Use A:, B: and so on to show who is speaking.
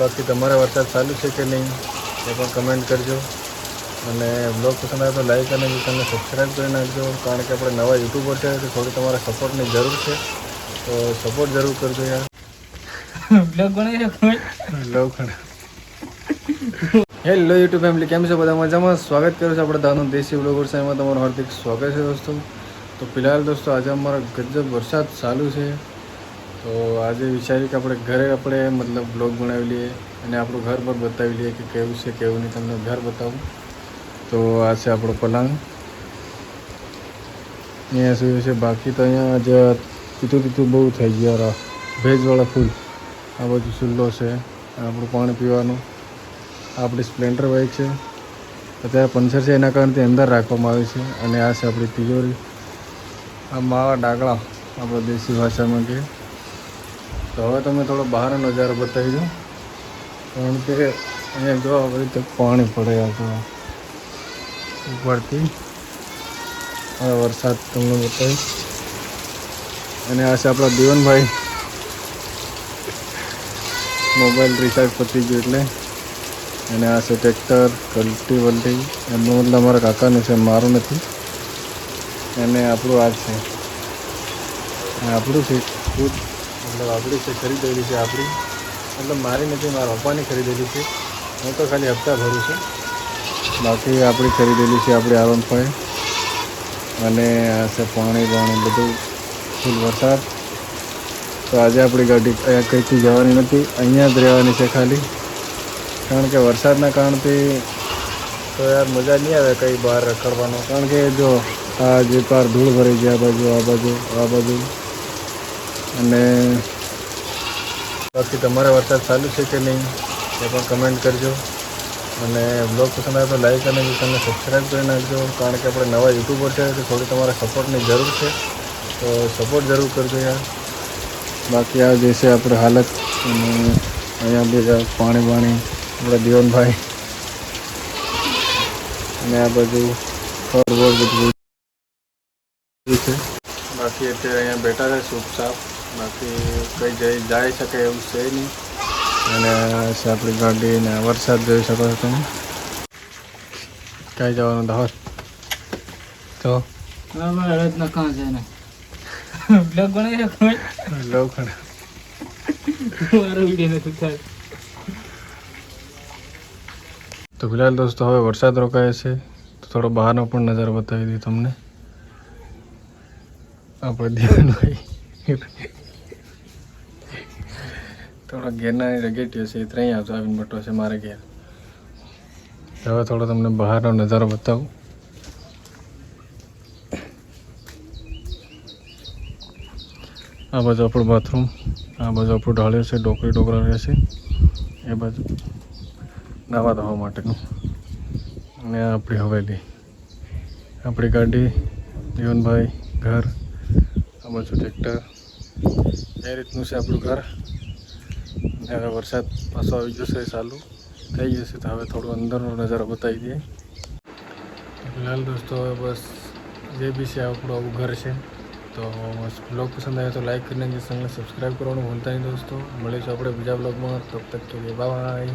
A: બાકી તમારે વરસાદ ચાલુ છે કે નહીં એ પણ કમેન્ટ કરજો. અને બ્લોગ પસંદ આવે તો લાઈક અને તમને સબસ્ક્રાઈબ કરી નાખજો કારણ કે આપણે નવા યુટ્યુબર છે તો થોડી તમારા સપોર્ટની જરૂર છે. તો સપોર્ટ જરૂર કરજો યાર.
B: બ્લોગ
A: હેલો યુટ્યુબ ફેમિલી કેમ છે બધા? મજામાં? સ્વાગત કરું છું આપણે દાનું દેશી બ્લોગર એમાં તમારું હાર્દિક સ્વાગત છે દોસ્તો. તો ફિલહાલ દોસ્તો આજે અમારા ગજબ વરસાદ ચાલુ છે. તો આજે વિચાર્યું કે આપણે ઘરે આપણે મતલબ બ્લોગ બનાવી લઈએ અને આપણું ઘર પણ બતાવી લઈએ કે કેવું છે, કેવું નહીં, તમને ઘર બતાવું. તો આ છે આપણો પલંગ. અહીંયા શું છે, બાકી તો અહીંયા જે તીતું તીતું બહુ થઈ ગયું ભેજવાળા ફૂલ. આ બાજુ ચૂલ્લો છે આપણું પાણી પીવાનું. આપણી સ્પ્લેન્ડર બાઇક છે. અત્યારે પંચર છે, એના કારણે તે અંદર રાખવામાં આવી છે. અને આ છે આપણી તિજોરી. આ માવા ડાગલા આપણે દેશી ભાષામાં કહે તો હવે તમે થોડો બહાર નજારો બતાવી દો. કારણ કે અહીંયા જો આવી રીતે પાણી પડે આ ઉપરથી. હવે વરસાદ તમને બતાવીશ અને આ છે આપણા દીવનભાઈ. મોબાઈલ રિચાર્જ પતી ગયું એટલે. અને આ છે ટ્રેક્ટર કલ્ટી વલ્ટી. એમનું મતલબ અમારા કાકાનું છે, મારું નથી. અને આપણું આ છે. આપણું છે, ખુદ મતલબ આપણી છે ખરીદેલી છે આપણી. મતલબ મારી નથી મારા પપ્પાની ખરીદેલી છે. હું તો ખાલી હપ્તા ભરું છું. બાકી આપણી ખરીદેલી છે આપણી આર વન ફાઈવ અને આ છે પાણી પાણી બધું ફૂલ વરસાદ. તો આજે આપણી ગાડી અહીંયા કંઈથી જવાની નથી અહીંયા જ રહેવાની છે ખાલી. કારણ કે વરસાદના કારણથી તો યાર મજા નહીં આવે કંઈ બહાર રખડવાનો. કારણ કે જો આ જે પાર ધૂળ ભરી છે આ બાજુ આ બાજુ આ બાજુ. અને બાકી તમારે વરસાદ ચાલુ છે કે નહીં, એ પણ કમેન્ટ કરજો. અને બ્લોગ પસંદ આવે તો લાઈક અને તમને સબસ્ક્રાઈબ કરી નાખજો, કારણ કે આપણે નવા યુટ્યુબર છે, તો થોડી તમારા સપોર્ટની જરૂર છે. તો સપોર્ટ જરૂર કરજો યાર. બાકી આ જે છે આપણે હાલત, અને અહીંયા બીજા પાણી પાણી આપણા દીવનભાઈ. અને આ બાજુ ફળ બધું. છે બાકી અત્યારે અહીંયા બેઠા છે સાપ. બાકી કઈ જઈ જાય શકે એવું છે નહીં. અને છે આપણી ગાડી ને વરસાદ જોઈ શકો છો તમે. ક્યાંય જવાનું દાહોદ તો?
B: બરાબર કાં છે ને બ્લોગ બનાવી શકો
A: લોખંડ
B: મારો વીડિયો નથી થાય.
A: તો ફિલહાલ દોસ્તો હવે વરસાદ રોકાય છે. તો થોડો બહારનો પણ નજારો બતાવી દઈએ તમને. આપણે દેવનભાઈ. થોડા ઘેરના રગેટીઓ છે, એ ત્રણ આવતો આવીને બટો છે, મારે ઘેર. હવે થોડો તમને બહારનો નજારો બતાવું. આ બાજુ આપણું બાથરૂમ, આ બાજુ આપણું ઢાળ્યો છે ડોકરી ડોકરા રહેશે એ બાજુ. નાવા ધોવા માટેનું. અને આ આપણી હવેલી. આપણી ગાડી, જીવનભાઈ, ઘર, આ બાજુ ટ્રેક્ટર એ રીતનું છે આપણું ઘર. હવે વરસાદ પાછો આવી જશે ચાલુ, થઈ જશે તો હવે થોડું અંદરનો નજારો બતાવી દઈએ. ફિલહાલ દોસ્તો, હવે બસ જે બી છે આપણું આવું ઘર છે. તો બ્લોગ પસંદ આવે તો લાઈક કરીને ચેનલને સબસ્ક્રાઈબ કરવાનું ભૂલતા નહીં દોસ્તો. મળીશું આપણે બીજા બ્લોગમાં. તબ તક કે બાય.